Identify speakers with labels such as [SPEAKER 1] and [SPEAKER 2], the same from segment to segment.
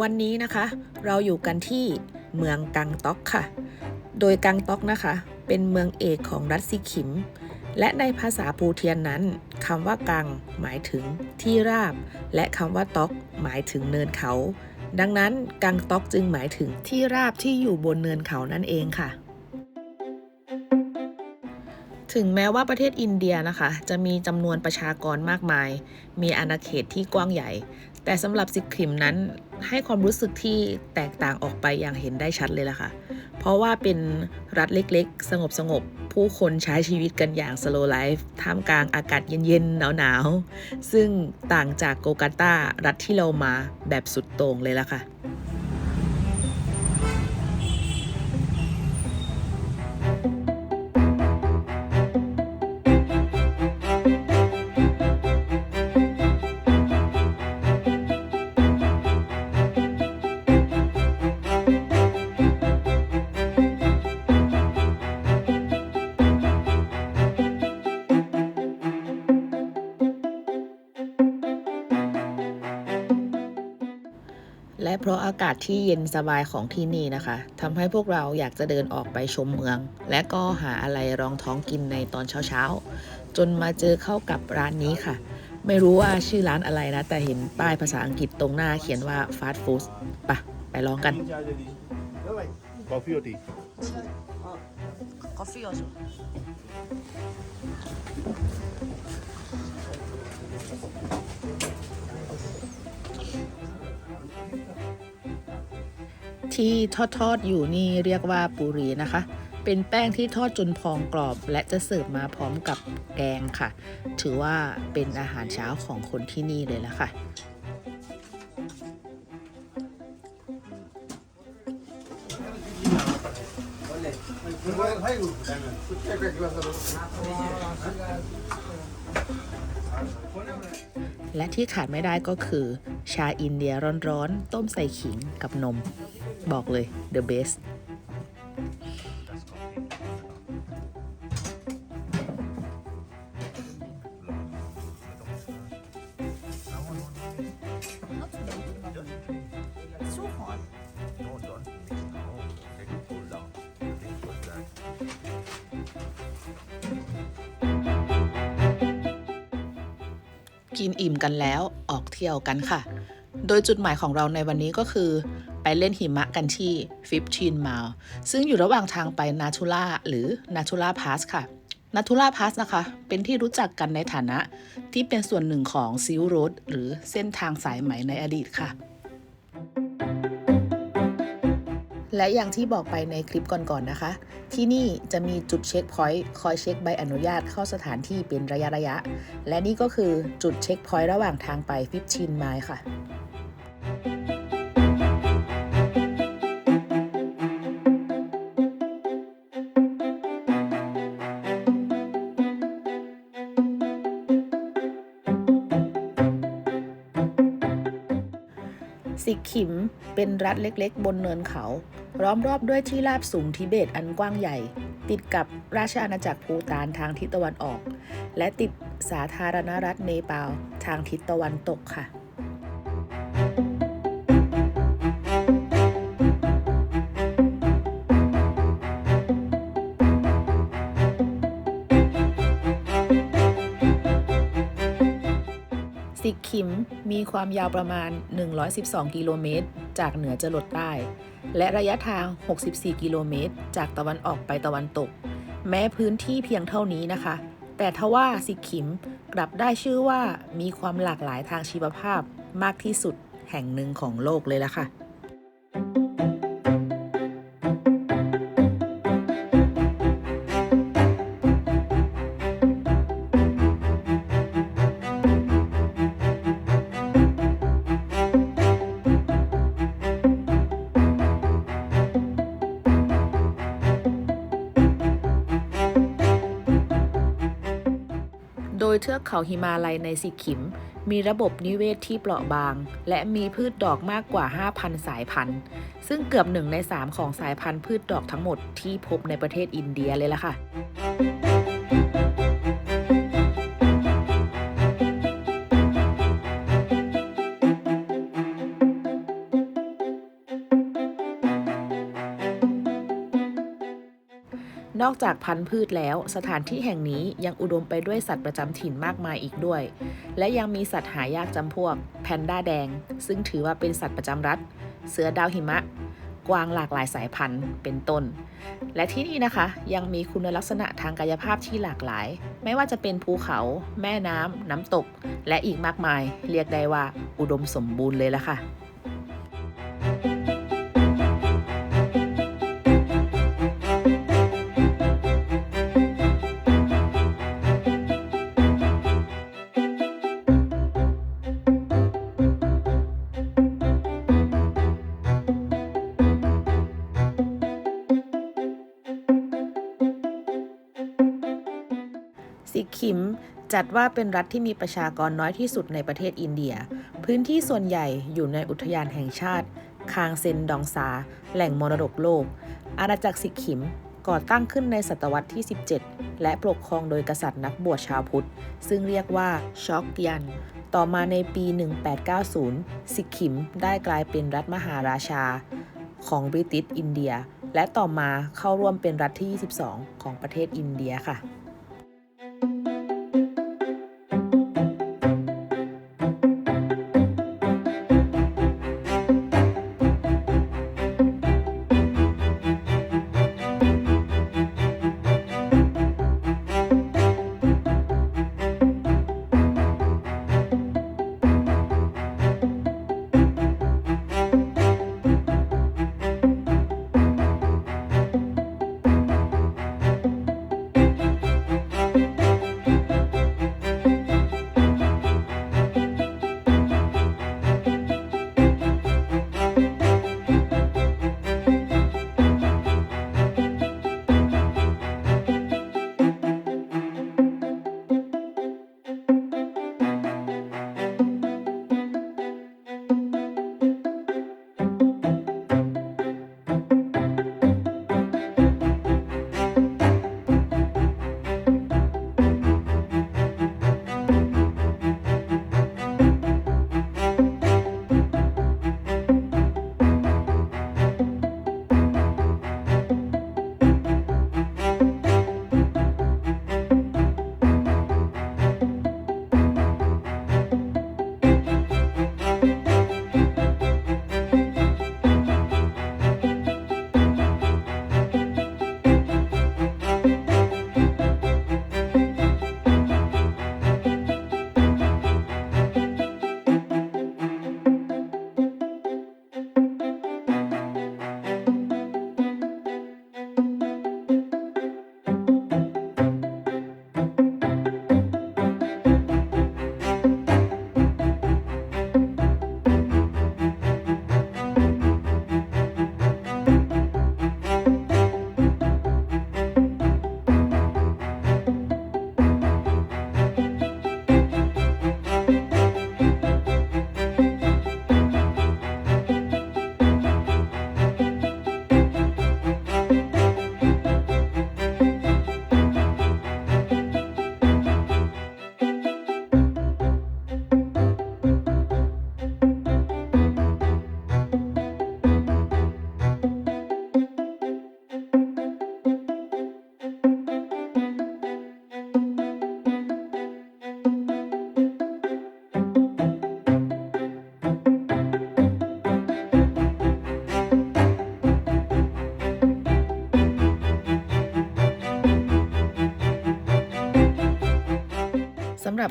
[SPEAKER 1] วันนี้นะคะ เราอยู่กันที่เมืองกังต็อกค่ะ โดยกังต็อกนะคะ เป็นเมืองเอกของรัฐซิคิม และในภาษาปูเทียนนั้นคำว่ากังหมายถึงที่ราบ และคำว่าต็อกหมายถึงเนินเขา ดังนั้นกังต็อกจึงหมายถึงที่ราบที่อยู่บนเนินเขานั่นเองค่ะ ถึงแม้ว่าประเทศอินเดียนะคะ จะมีจำนวนประชากรมากมาย มีอาณาเขตที่กว้างใหญ่ แต่สำหรับซิกคิมนั้นให้ความรู้สึกที่แตกต่างออกไปอย่างเห็นได้ชัดเลยล่ะค่ะ เพราะว่าเป็นรัฐเล็กๆ สงบๆผู้คนใช้ชีวิตกันอย่างสโลไลฟ์ท่ามกลางอากาศเย็นๆ หนาวๆ ซึ่งต่างจากโกกาตารัฐที่เรามาแบบสุดโต่งเลยล่ะค่ะ เพราะอากาศที่เย็นสบายของที่นี่นะคะทำให้พวกเราอยากจะเดินออกไปชมเมือง และก็หาอะไรรองท้องกินในตอนเช้าๆ จนมาเจอเข้ากับร้านนี้ค่ะ ไม่รู้ว่าชื่อร้านอะไรนะ แต่เห็นป้ายภาษาอังกฤษตรงหน้าเขียนว่าฟาสต์ฟู้ดปะไปลองกัน
[SPEAKER 2] Coffee or
[SPEAKER 1] tea? Coffee. ที่ทอดอดๆอยู่นี่เรียกว่าปุรีนะคะ เป็นแป้งที่ทอดจนพองกรอบ และจะเสิร์ฟมาพร้อมกับแกงค่ะ ถือว่าเป็นอาหารเช้าของคนที่นี่เลยละค่ะ และที่ขาดไม่ได้ก็คือ ชาอินเดียร้อนๆ ต้มใส่ขิงกับนม บอกเลย the best กินอิ่มกันแล้วออกเที่ยวกันค่ะ โดยจุดหมายของเราในวันนี้ก็คือ ไปเล่นหิมะกันที่ฟิฟชินมาลซึ่งอยู่ระหว่างทางไปนาทูล่าหรือนาทูล่าพาสค่ะนาทูล่าพาสนะคะ เป็นที่รู้จักกันในฐานะที่เป็นส่วนหนึ่งของซิลโรดหรือเส้นทางสายไหมในอดีตค่ะ และอย่างที่บอกไปในคลิปก่อนๆนะคะ ที่นี่จะมีจุดเช็คพอยต์คอยเช็คใบอนุญาตเข้าสถานที่เป็นระยะระยะๆและนี่ก็คือจุดเช็คพอยต์ระหว่างทางไป15ไมล์ค่ะ สิกขิมเป็นรัฐเล็กๆ บนเนินเขา ล้อมรอบด้วยที่ราบสูงทิเบตอันกว้างใหญ่ ติดกับราชอาณาจักรภูตานทางทิศตะวันออก และติดสาธารณรัฐเนปาลทางทิศตะวันตกค่ะ สิกขิมมีความยาวประมาณ 112 กิโลเมตร จากเหนือจรดใต้ และระยะทาง 64 กิโลเมตร จากตะวันออกไปตะวันตก แม้พื้นที่เพียงเท่านี้นะคะ แต่ทว่าสิคิมกลับได้ชื่อว่ามีความหลากหลายทางชีวภาพมากที่สุดแห่งหนึ่งของโลกเลยละค่ะ ทือกเขาหิมาลัยในสิกขิม มีระบบนิเวศที่เปราะบาง และมีพืชดอกมากกว่า 5,000 สายพันธุ์ ซึ่งเกือบหนึ่งใน 3 ของสายพันธุ์พืชดอกทั้งหมดที่พบในประเทศอินเดียเลยล่ะค่ะ นอกจากพันธุ์พืชแล้ว สถานที่แห่งนี้ยังอุดมไปด้วยสัตว์ประจำถิ่นมากมายอีกด้วย และยังมีสัตว์หายากจำพวก แพนด้าแดง ซึ่งถือว่าเป็นสัตว์ประจำรัฐ เสือดาวหิมะ กวางหลากหลายสายพันธุ์ เป็นต้น และที่นี่นะคะ ยังมีคุณลักษณะทางกายภาพที่หลากหลาย ไม่ว่าจะเป็นภูเขา แม่น้ำน้ำตก และอีกมากมาย เรียกได้ว่าอุดมสมบูรณ์เลยละค่ะ สิคิมจัดว่าเป็นรัฐที่มีประชากรน้อยที่สุดในประเทศอินเดีย พื้นที่ส่วนใหญ่อยู่ในอุทยานแห่งชาติ คางเซนดองซา แหล่งมรดกโลก อาณาจักรสิกขิมก่อตั้งขึ้นในศตวรรษที่ 17 และปกครองโดยกษัตริย์นักบวชชาวพุทธ ซึ่งเรียกว่าช็อกยัน ต่อมาในปี 1890 สิกขิมได้กลายเป็นรัฐมหาราชา ของบริติชอินเดีย และต่อมาเข้าร่วมเป็นรัฐที่ 22 ของประเทศอินเดียค่ะ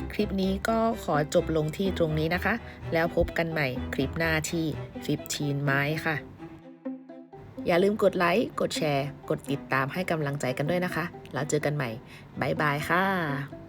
[SPEAKER 1] รับคลิปนี้ก็ขอจบลงที่ตรงนี้นะคะ แล้วพบกันใหม่คลิปหน้าที่ 15 ไม้ค่ะ อย่าลืมกดไลค์ กดแชร์ กดติดตามให้กำลังใจกันด้วยนะคะ แล้วเจอกันใหม่ บ๊ายบายค่ะ